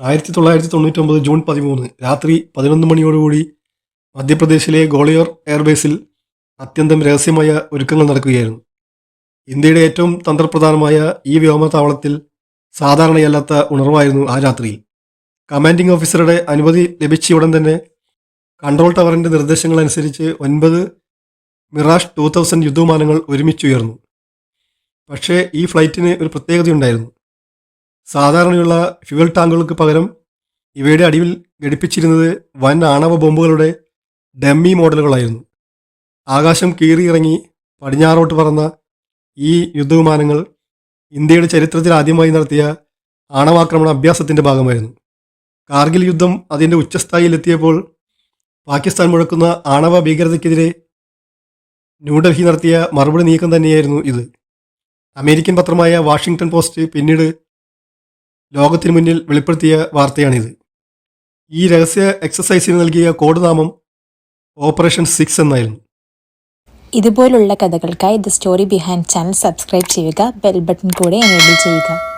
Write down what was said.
ആയിരത്തി തൊള്ളായിരത്തി തൊണ്ണൂറ്റൊമ്പത് ജൂൺ പതിമൂന്ന് രാത്രി പതിനൊന്ന് മണിയോടുകൂടി മധ്യപ്രദേശിലെ ഗോളിയോർ എയർബേസിൽ അത്യന്തം രഹസ്യമായ ഒരുക്കങ്ങൾ നടക്കുകയായിരുന്നു. ഇന്ത്യയുടെ ഏറ്റവും തന്ത്രപ്രധാനമായ ഈ വ്യോമതാവളത്തിൽ സാധാരണയല്ലാത്ത ഉണർവായിരുന്നു ആ രാത്രിയിൽ കമാൻഡിംഗ് ഓഫീസറുടെ അനുമതി ലഭിച്ച ഉടൻ തന്നെ കൺട്രോൾ ടവറിന്റെ നിർദ്ദേശങ്ങൾ അനുസരിച്ച് ഒൻപത് മിറാഷ് ടു തൗസൻഡ് യുദ്ധവിമാനങ്ങൾ ഒരുമിച്ചുയർന്നു. പക്ഷേ ഈ ഫ്ലൈറ്റിന് ഒരു പ്രത്യേകതയുണ്ടായിരുന്നു. സാധാരണയുള്ള ഫ്യുവൽ ടാങ്കുകൾക്ക് പകരം ഇവയുടെ അടിയിൽ ഘടിപ്പിച്ചിരുന്നത് വൻ ആണവ ബോംബുകളുടെ ഡമ്മി മോഡലുകളായിരുന്നു. ആകാശം കീറിയിറങ്ങി പടിഞ്ഞാറോട്ട് പറന്ന ഈ യുദ്ധവിമാനങ്ങൾ ഇന്ത്യയുടെ ചരിത്രത്തിൽ ആദ്യമായി നടത്തിയ ആണവാക്രമണ അഭ്യാസത്തിന്റെ ഭാഗമായിരുന്നു. കാർഗിൽ യുദ്ധം അതിന്റെ ഉച്ചസ്ഥായിയിലെത്തിയപ്പോൾ പാകിസ്ഥാൻ മുഴക്കുന്ന ആണവ ഭീകരതയ്ക്കെതിരെ ന്യൂഡൽഹി നടത്തിയ മറുപടി നീക്കം തന്നെയായിരുന്നു ഇത്. അമേരിക്കൻ പത്രമായ വാഷിംഗ്ടൺ പോസ്റ്റ് പിന്നീട് ലോകത്തിന് മുന്നിൽ വെളിപ്പെടുത്തിയ വാർത്തയാണിത്. ഈ രഹസ്യ എക്സസൈസിന് നൽകിയ കോഡ് നാമം ഓപ്പറേഷൻ സിക്സ് എന്നായിരുന്നു. ഇതുപോലുള്ള കഥകൾക്കായി the story behind channel subscribe ചെയ്യുക ബെൽ ബട്ടൺ കൂടെ എനേബിൾ ചെയ്യുക.